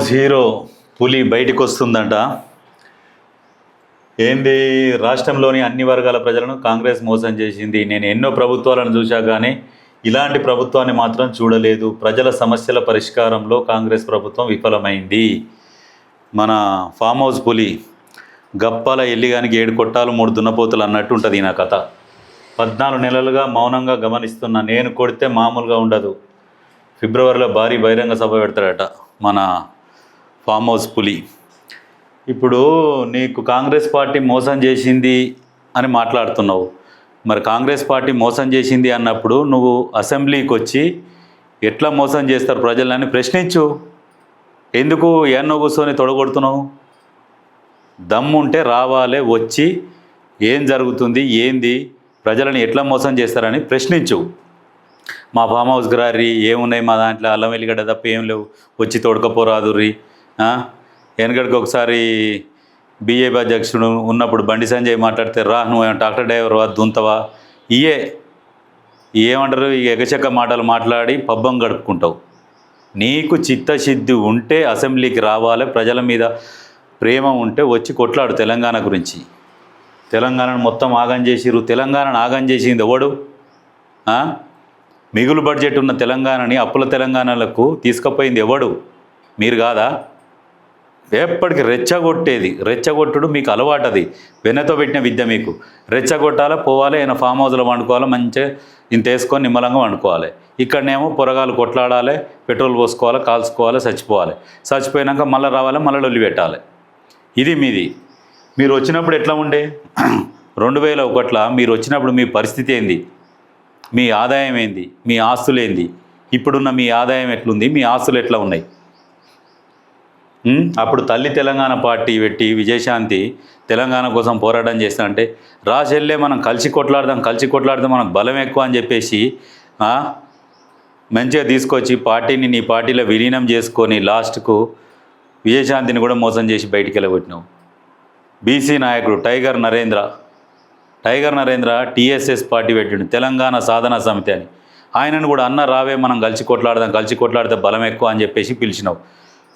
Form hero పులి బయటకు వస్తుందంట ఏంది? రాష్ట్రంలోని అన్ని వర్గాల ప్రజలను కాంగ్రెస్ మోసం చేసింది. నేను ఎన్నో ప్రభుత్వాలను చూశా కానీ ఇలాంటి ప్రభుత్వాన్ని మాత్రం చూడలేదు. ప్రజల సమస్యల పరిష్కారంలో కాంగ్రెస్ ప్రభుత్వం విఫలమైంది. మన ఫామ్ హౌస్ పులి గప్పాల ఎల్లిగానికి ఏడు కొట్టాలు మూడు దున్నపోతులు అన్నట్టు ఉంటుంది నా కథ. పద్నాలుగు నెలలుగా మౌనంగా గమనిస్తున్నా నేను కొడితే మామూలుగా ఉండదు. ఫిబ్రవరిలో భారీ బహిరంగ సభ పెడతాడట మన ఫామ్ హౌస్ పులి. ఇప్పుడు నీకు కాంగ్రెస్ పార్టీ మోసం చేసింది అని మాట్లాడుతున్నావు. మరి కాంగ్రెస్ పార్టీ మోసం చేసింది అన్నప్పుడు నువ్వు అసెంబ్లీకి వచ్చి ఎట్లా మోసం చేస్తారు ప్రజలని ప్రశ్నించు. ఎందుకు ఎన్నో కూర్చొని తొడగొడుతున్నావు? దమ్ముంటే రావాలే వచ్చి ఏం జరుగుతుంది ఏంది ప్రజలను ఎట్లా మోసం చేస్తారని ప్రశ్నించు. మా ఫామ్ హౌస్ రారి ఏమున్నాయి మా దాంట్లో అల్లం వెల్లిగడ్డ తప్ప ఏం లేవు వచ్చి తోడకపోరాదు రీ వెనకడికి ఒకసారి బీఏపీ అధ్యక్షుడు ఉన్నప్పుడు బండి సంజయ్ మాట్లాడితే రా నువ్వు ట్రాక్టర్ డ్రైవర్వా దుంతవా? ఇయే. ఏమంటారు? ఈ ఎగచక్క మాటలు మాట్లాడి పబ్బం గడుపుకుంటావు. నీకు చిత్తశుద్ధి ఉంటే అసెంబ్లీకి రావాలి ప్రజల మీద ప్రేమ ఉంటే వచ్చి కొట్లాడు తెలంగాణ గురించి. తెలంగాణను మొత్తం ఆగం చేసిరు తెలంగాణను ఆగం చేసింది ఎవడు? మిగులు బడ్జెట్ ఉన్న తెలంగాణని అప్పుల తెలంగాణలకు తీసుకుపోయింది ఎవడు? మీరు కాదా? ఎప్పటికి రెచ్చగొట్టేది. రెచ్చగొట్టుడు మీకు అలవాటు అది వెన్నతో పెట్టిన విద్య మీకు. రెచ్చగొట్టాలి? పోవాలి? ఆయన ఫామ్ హౌస్లో వండుకోవాలి? మంచిగా ఇంత వేసుకొని నిమ్మలంగా వండుకోవాలి. ఇక్కడనేమో పొరగాలు కొట్లాడాలి పెట్రోల్ పోసుకోవాలి కాల్చుకోవాలి చచ్చిపోవాలి. చచ్చిపోయినాక మళ్ళీ రావాలి? మళ్ళీ లొల్లి పెట్టాలి. ఇది మీది. మీరు వచ్చినప్పుడు ఎట్లా ఉండే? రెండు వేల ఒకట్ల మీరు వచ్చినప్పుడు మీ పరిస్థితి ఏంది? మీ ఆదాయం ఏంది? మీ ఆస్తులు ఏంది? ఇప్పుడున్న మీ ఆదాయం ఎట్లుంది? మీ ఆస్తులు ఎట్లా ఉన్నాయి? అప్పుడు తల్లి తెలంగాణ పార్టీ పెట్టి విజయశాంతి తెలంగాణ కోసం పోరాటం చేస్తా అంటే రాజెల్లే మనం కలిసి కొట్లాడదాం కలిసి కొట్లాడదాం మనకు బలం ఎక్కువ అని చెప్పేసి మంచిగా తీసుకొచ్చి పార్టీని నీ పార్టీలో విలీనం చేసుకొని లాస్ట్కు విజయశాంతిని కూడా మోసం చేసి బయటికి వెళ్ళగొట్టినావు. బీసీ నాయకుడు tiger Narendra tiger Narendra TSS party పెట్టిండు తెలంగాణ సాధన సమితి అని. ఆయనను కూడా అన్న రావే మనం కలిసి కొట్లాడదాం కలిసి కొట్లాడితే బలం ఎక్కువ అని చెప్పేసి పిలిచినావు.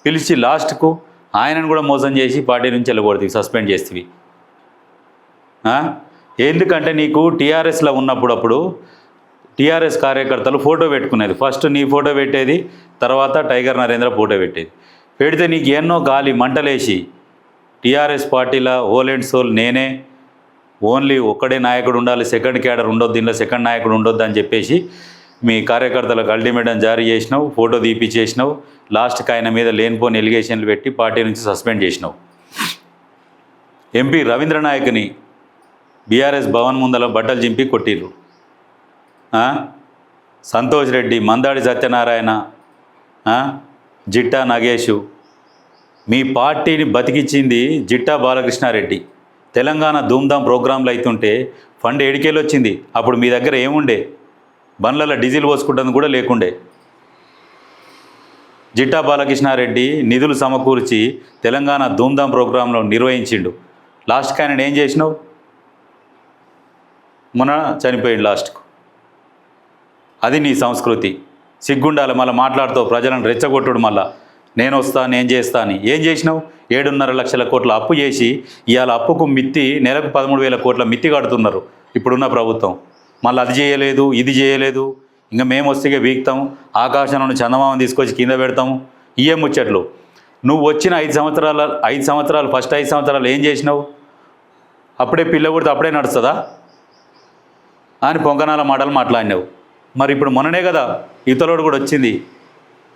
పిలిచి లాస్ట్కు ఆయనను కూడా మోసం చేసి పార్టీ నుంచి వెళ్ళకూడదు సస్పెండ్ చేస్తేవి. ఎందుకంటే నీకు టీఆర్ఎస్లో ఉన్నప్పుడప్పుడు టీఆర్ఎస్ కార్యకర్తలు ఫోటో పెట్టుకునేది. ఫస్ట్ నీ ఫోటో పెట్టేది తర్వాత టైగర్ నరేంద్ర ఫోటో పెట్టేది. పెడితే నీకు ఎన్నో గాలి మంటలేసి టీఆర్ఎస్ పార్టీలో హోల్ అండ్ సోల్ నేనే ఓన్లీ ఒక్కడే నాయకుడు ఉండాలి సెకండ్ క్యాడర్ ఉండొద్దు దీనిలో సెకండ్ నాయకుడు ఉండొద్దు అని చెప్పేసి మీ కార్యకర్తలకు అల్టిమేటం జారీ చేసినావు ఫోటో తీపిచ్చేసినావు లాస్ట్కి ఆయన మీద లేనిపోని ఎలిగేషన్లు పెట్టి పార్టీ నుంచి సస్పెండ్ చేసినావు. ఎంపీ రవీంద్రనాయక్ని బీఆర్ఎస్ భవన్ ముందల బట్టలు చింపి కొట్టిర్రు. సంతోష్ రెడ్డి మందాడి సత్యనారాయణ జిట్టా నగేషు మీ పార్టీని బతికిచ్చింది జిట్టా బాలకృష్ణారెడ్డి. తెలంగాణ ధూమ్ధామ్ ప్రోగ్రాంలు అవుతుంటే ఫండ్ ఏడికేలు వచ్చింది అప్పుడు మీ దగ్గర ఏముండే? బండ్లలో డీజిల్ పోసుకుంటుంది కూడా లేకుండే. జిట్టా బాలకృష్ణారెడ్డి నిధులు సమకూర్చి తెలంగాణ ధూమ్ధామ్ ప్రోగ్రాంలో నిర్వహించిండు. లాస్ట్కి ఆయన ఏం చేసినావు? మొన్న చనిపోయింది లాస్ట్కు. అది నీ సంస్కృతి. సిగ్గుండాలి మళ్ళీ మాట్లాడుతావు ప్రజలను రెచ్చగొట్టుడు మళ్ళా. నేను వస్తా నేను చేస్తా అని. ఏం చేసినావు? ఏడున్నర లక్షల కోట్ల అప్పు చేసి ఇవాళ అప్పుకు మిత్తి నెలకు పదమూడు వేల కోట్ల మిత్తి కడుతున్నారు ఇప్పుడున్న ప్రభుత్వం. మళ్ళీ అది చేయలేదు ఇది చేయలేదు. ఇంకా మేము వస్తే వీక్తాం ఆకాశంలో చందమామని తీసుకొచ్చి కింద పెడతాము. ఇయే ముచ్చట్లు. నువ్వు వచ్చిన ఐదు సంవత్సరాల ఐదు సంవత్సరాలు ఫస్ట్ ఐదు సంవత్సరాలు ఏం చేసినావు? అప్పుడే పిల్ల కొడితే అప్పుడే నడుస్తుందా? అని పొంగనాల మాటలు మాట్లాడినావు. మరి ఇప్పుడు మొన్ననే కదా ఇతలోడు కూడా వచ్చింది.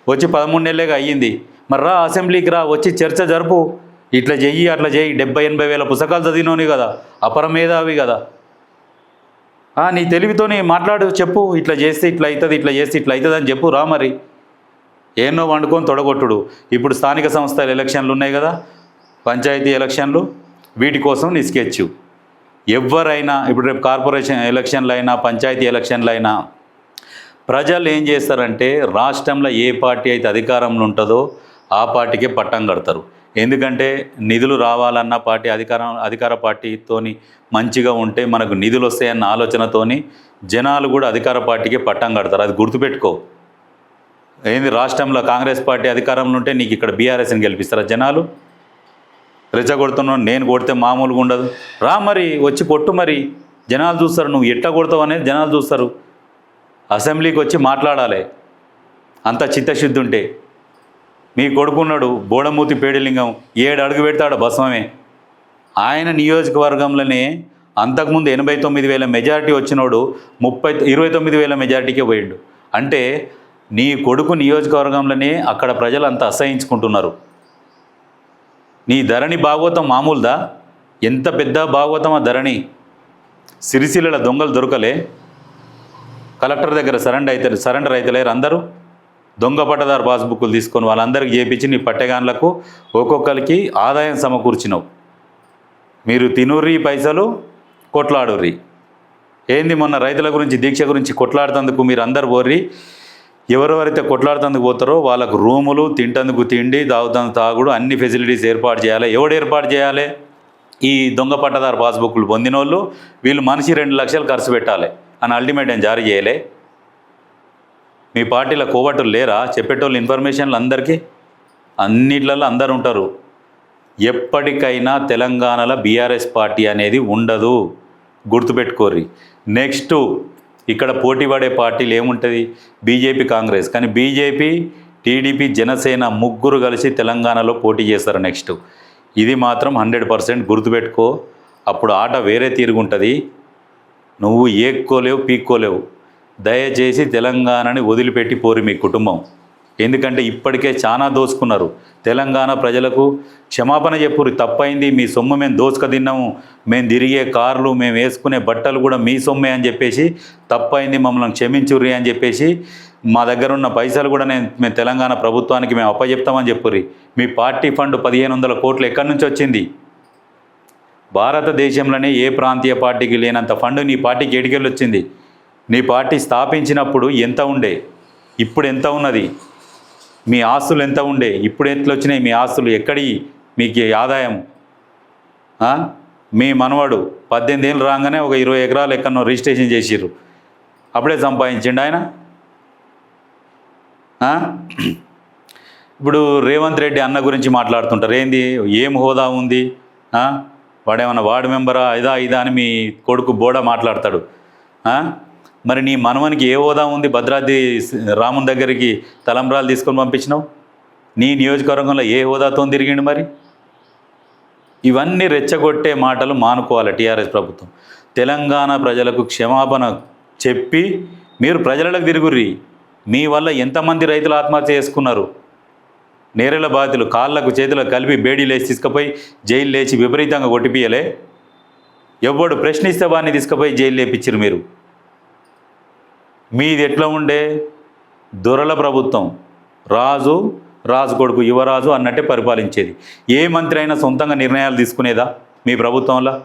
వచ్చి పదమూడు నెలలేగా అయ్యింది. మరి రా అసెంబ్లీకి రా వచ్చి చర్చ జరుపు. ఇట్లా చెయ్యి అట్లా చేయి డెబ్బై ఎనభై వేల పుస్తకాలు చదివినోని కదా. అపరమేధావి కదా. నీ తెలివితోని మాట్లాడు చెప్పు ఇట్లా చేస్తే ఇట్లా అవుతుంది ఇట్లా చేస్తే ఇట్లా అవుతుంది అని చెప్పు రా మరి. ఏనో వండుకొని తొడగొట్టుడు. ఇప్పుడు స్థానిక సంస్థల ఎలక్షన్లు ఉన్నాయి కదా పంచాయతీ ఎలక్షన్లు వీటి కోసం నీ స్కెచ్ ఎవరైనా ఇప్పుడు రేపు కార్పొరేషన్ ఎలక్షన్లు అయినా పంచాయతీ ఎలక్షన్లు అయినా ప్రజలు ఏం చేస్తారంటే రాష్ట్రంలో ఏ పార్టీ అయితే అధికారంలో ఉంటుందో ఆ పార్టీకే పట్టం కడతారు. ఎందుకంటే నిధులు రావాలన్న పార్టీ అధికారం అధికార పార్టీతోని మంచిగా ఉంటే మనకు నిధులు వస్తాయన్న ఆలోచనతోని జనాలు కూడా అధికార పార్టీకి పట్టం కడతారు. అది గుర్తుపెట్టుకో. ఏంది రాష్ట్రంలో కాంగ్రెస్ పార్టీ అధికారంలో ఉంటే నీకు ఇక్కడ బీఆర్ఎస్ని గెలిపిస్తారా జనాలు? రెచ్చగొడుతున్నావు నేను కొడితే మామూలుగా ఉండదు. రా మరి వచ్చి కొట్టు మరి. జనాలు చూస్తారు నువ్వు ఎట్ట కొడతావు అనేది జనాలు చూస్తారు. అసెంబ్లీకి వచ్చి మాట్లాడాలి. అంత చిత్తశుద్ధి ఉంటే. మీ కొడుకున్నాడు బోడమూతి పేడిలింగం ఏడు అడుగు పెడతాడు భస్మమే. ఆయన నియోజకవర్గంలోనే అంతకుముందు ఎనభై తొమ్మిది వేల మెజారిటీ వచ్చినోడు ముప్పై ఇరవై తొమ్మిది వేల మెజారిటీకే పోయిండు. అంటే నీ కొడుకు నియోజకవర్గంలోనే అక్కడ ప్రజలు అంత అసహించుకుంటున్నారు. నీ ధరణి భాగవతం మామూలుదా? ఎంత పెద్ద భాగవతం ఆ ధరణి? సిరిసిల్ల దొంగలు దొరకలే. కలెక్టర్ దగ్గర సరెండర్ అయితే సరెండర్ అయితలేరు అందరూ. దొంగ పట్టదారు పాస్బుక్లు తీసుకొని వాళ్ళందరికీ చేపించి నీ పట్టెగాన్లకు ఒక్కొక్కరికి ఆదాయం సమకూర్చినావు. మీరు తినుర్రి పైసలు కొట్లాడుర్రి. ఏంది మొన్న రైతుల గురించి దీక్ష గురించి కొట్లాడుతందుకు మీరు అందరు పోర్రి ఎవరెవరైతే కొట్లాడుతందుకు పోతారో వాళ్ళకు రూములు తింటందుకు తిండి తాగుతందుకు తాగుడు అన్ని ఫెసిలిటీస్ ఏర్పాటు చేయాలి. ఎవడు ఏర్పాటు చేయాలి? ఈ దొంగ పట్టదారు పాస్బుక్లు పొందిన వాళ్ళు వీళ్ళు మనిషి రెండు లక్షలు ఖర్చు పెట్టాలి. అని అల్టిమేట్ ఏం జారీ చేయలే. మీ పార్టీలో కోవట్టులు లేరా? చెప్పేటోళ్ళు ఇన్ఫర్మేషన్లు అందరికీ అన్నిట్లలో అందరు ఉంటారు. ఎప్పటికైనా తెలంగాణలో బీఆర్ఎస్ పార్టీ అనేది ఉండదు. గుర్తుపెట్టుకోర్రి. నెక్స్ట్ ఇక్కడ పోటీ పడే పార్టీలు ఏముంటుంది? బీజేపీ కాంగ్రెస్. కానీ బీజేపీ టీడీపీ జనసేన ముగ్గురు కలిసి తెలంగాణలో పోటీ చేస్తారు నెక్స్ట్ ఇది మాత్రం హండ్రెడ్ పర్సెంట్ గుర్తుపెట్టుకో. అప్పుడు ఆట వేరే తీరుగుంటుంది. నువ్వు ఏక్కోలేవు పీక్కోలేవు. దయచేసి తెలంగాణని వదిలిపెట్టి పోరు మీ కుటుంబం. ఎందుకంటే ఇప్పటికే చాలా దోసుకున్నారు. తెలంగాణ ప్రజలకు క్షమాపణ చెప్పురు తప్పైంది మీ సొమ్ము మేము దోసుక తిన్నాము మేము తిరిగే కార్లు మేము వేసుకునే బట్టలు కూడా మీ సొమ్మే అని చెప్పేసి తప్పైంది మమ్మల్ని క్షమించుర్రి అని చెప్పేసి మా దగ్గర ఉన్న పైసలు కూడా నేను మేము తెలంగాణ ప్రభుత్వానికి మేము అప్పజెప్తామని చెప్పుర్రి. మీ పార్టీ ఫండ్ పదిహేను వందల కోట్లు ఎక్కడి నుంచి వచ్చింది? భారతదేశంలోనే ఏ ప్రాంతీయ పార్టీకి లేనంత ఫండ్ నీ పార్టీకి ఎడికెళ్ళి వచ్చింది నీ పార్టీ స్థాపించినప్పుడు ఎంత ఉండే? ఇప్పుడు ఎంత ఉన్నది? మీ ఆస్తులు ఎంత ఉండే? ఇప్పుడు ఎట్లా వచ్చినాయి మీ ఆస్తులు? ఎక్కడి? మీకు ఆదాయం? మీ మనవాడు పద్దెనిమిది ఏళ్ళు రాగానే ఒక ఇరవై ఎకరాలు ఎక్కడో రిజిస్ట్రేషన్ చేసిర్రు. అప్పుడే సంపాదించిండు ఆయన. ఇప్పుడు రేవంత్ రెడ్డి అన్న గురించి మాట్లాడుతుంటారు. ఏంది? ఏం హోదా ఉంది? వాడేమన్నా వార్డు మెంబరా? ఇదా ఇదా అని మీ కొడుకు బోడ మాట్లాడతాడు. మరి నీ మనవనికి ఏ హోదా ఉంది? భద్రాద్రి రాముని దగ్గరికి తలంబ్రాలు తీసుకొని పంపించినావు? నీ నియోజకవర్గంలో ఏ హోదాతో తిరిగిండు మరి? ఇవన్నీ రెచ్చగొట్టే మాటలు మానుకోవాలి టీఆర్ఎస్ ప్రభుత్వం. తెలంగాణ ప్రజలకు క్షమాపణ చెప్పి మీరు ప్రజలకు తిరుగుర్రి. మీ వల్ల ఎంతమంది రైతులు ఆత్మహత్య చేసుకున్నారు? నేరెల బాధితులు కాళ్ళకు చేతులకు కలిపి బేడీ లేచి తీసుకుపోయి జైలు లేచి విపరీతంగా కొట్టిపియలే ఎవడు ప్రశ్నిస్తే వాడిని తీసుకుపోయి జైలు లేపించారు మీరు? మీది ఎట్లా ఉండే? దొరల ప్రభుత్వం. రాజు రాజు కొడుకు యువరాజు అన్నట్టే పరిపాలించేది. ఏ మంత్రి అయినా సొంతంగా నిర్ణయాలు తీసుకునేదా మీ ప్రభుత్వంలో?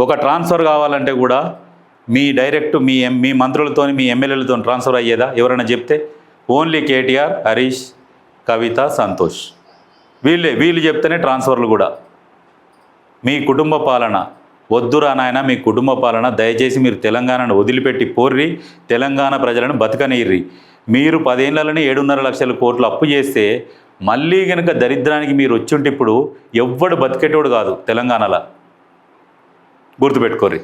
ఒక ట్రాన్స్ఫర్ కావాలంటే కూడా మీ డైరెక్ట్ మీ ఎం మీ మంత్రులతో మీ ఎమ్మెల్యేలతో ట్రాన్స్ఫర్ అయ్యేదా? ఎవరైనా చెప్తే? Only KTR Harish Kavitha Santosh. వీళ్ళే వీళ్ళు చెప్తేనే ట్రాన్స్ఫర్లు కూడా. మీ కుటుంబ పాలన. వద్దురా నాయన మీ కుటుంబ పాలన దయచేసి మీరు తెలంగాణను వదిలిపెట్టి పోర్రి తెలంగాణ ప్రజలను బతకనియ్రి మీరు పదేళ్ళలోనే ఏడున్నర లక్షల కోట్లు అప్పు చేస్తే మళ్ళీ కనుక దరిద్రానికి మీరు వచ్చుంటే ఇప్పుడు ఎవ్వడు బతికేటోడు కాదు తెలంగాణలో. గుర్తుపెట్టుకోర్రి.